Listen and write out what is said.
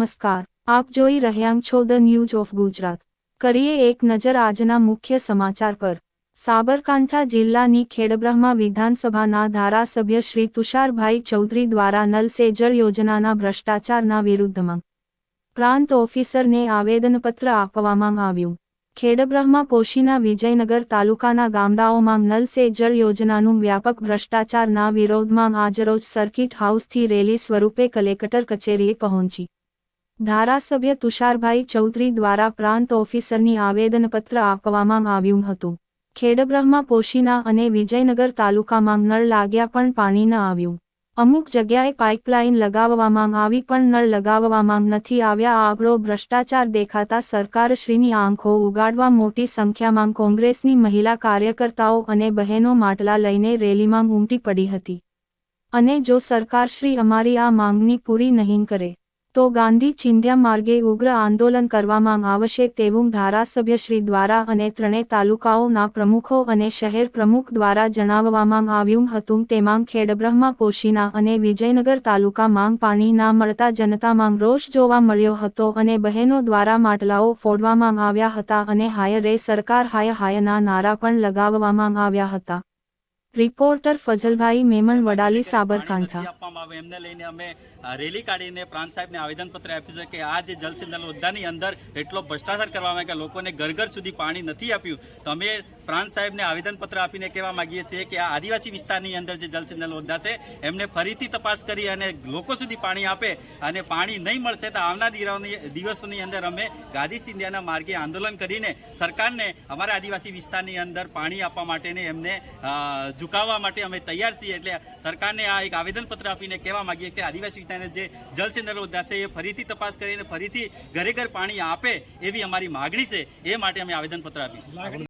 નમસ્કાર. આપ જોઈ રહ્યા છો ધ ન્યૂઝ ઓફ ગુજરાત. કરીએ એક નજર આજના મુખ્ય સમાચાર પર. સાબરકાંઠા જિલ્લાની ખેડબ્રહ્મા વિધાનસભાના ધારાસભ્ય શ્રી તુષારભાઈ ચૌધરી દ્વારા નલ સે જળ યોજનાના ભ્રષ્ટાચારના વિરુદ્ધમાં પ્રાંત ઓફિસરને આવેદનપત્ર આપવામાં આવ્યું. ખેડબ્રહ્મા પોશીના વિજયનગર તાલુકાના ગામડાઓમાં નલ સે યોજનાનું વ્યાપક ભ્રષ્ટાચારના વિરોધમાં આજરોજ સર્કિટ હાઉસથી રેલી સ્વરૂપે કલેક્ટર કચેરીએ પહોંચી. ધારાસભ્ય તુષારભાઈ ચૌધરી દ્વારા પ્રાંત ઓફિસરની આવેદનપત્ર આપવામાં આવ્યું હતું. ખેડબ્રહ્મા પોશીના અને વિજયનગર તાલુકામાં નળ લાગ્યા પણ પાણી ન આવ્યું. અમુક જગ્યાએ પાઇપલાઇન લગાવવામાં આવી પણ નળ લગાવવામાં નથી આવ્યા. આંકડો ભ્રષ્ટાચાર દેખાતા સરકારશ્રીની આંખો ઉગાડવા મોટી સંખ્યામાં કોંગ્રેસની મહિલા કાર્યકર્તાઓ અને બહેનો માટલા લઈને રેલીમાં ઉમટી પડી હતી. અને જો સરકારશ્રી અમારી આ માંગણી પૂરી નહીં કરે તો ગાંધી ચિંધ્યા માર્ગે ઉગ્ર આંદોલન કરવામાં આવશે તેવું ધારાસભ્યશ્રી દ્વારા અને ત્રણેય તાલુકાઓના પ્રમુખો અને શહેર પ્રમુખ દ્વારા જણાવવામાં આવ્યું હતું. તેમાં ખેડબ્રહ્મા પોશીના અને વિજયનગર તાલુકામાં પાણી ના મળતા જનતામાં રોષ જોવા મળ્યો હતો અને બહેનો દ્વારા માટલાઓ ફોડવામાં આવ્યા હતા અને હાય રે સરકાર હાય હાયના નારા પણ લગાવવામાં આવ્યા હતા. રિપોર્ટર ફજલભાઈ મેમણ વડાલી સાબરકાંઠા. આપવામાં આવે એમને લઈને અમે રેલી કાઢીને પ્રાંત સાહેબને આવેદનપત્ર આપ્યું છે કે આ જે જલસિંધન હોદ્દાની અંદર એટલો ભ્રષ્ટાચાર કરવામાં કે લોકોને ઘર ઘર સુધી પાણી નથી આપ્યું. તો અમે પ્રાંત સાહેબને આવેદનપત્ર આપીને કહેવા માંગીએ છીએ કે આ આદિવાસી વિસ્તારની અંદર જે જલસિંધન હોદ્દા છે એમને ફરીથી તપાસ કરી અને લોકો સુધી પાણી આપે અને પાણી નહીં મળશે તો આવનાર દિવસોની- અંદર અમે ગાંધી સિંધિયાના માર્ગે આંદોલન કરીને સરકારને અમારા આદિવાસી વિસ્તારની અંદર પાણી આપવા માટેને એમને ઝુકાવવા માટે અમે તૈયાર છીએ એટલે સરકારને આ એક આવેદનપત્ર આપીને કહેવા માંગીએ કે આદિવાસી વિસ્તારના જે જલસિંધન હોદ્દા છે એ ફરીથી તપાસ કરીને ફરીથી ઘરે ઘર પાણી આપે એવી અમારી માગણી છે, એ માટે અમે આવેદનપત્ર આપીશું.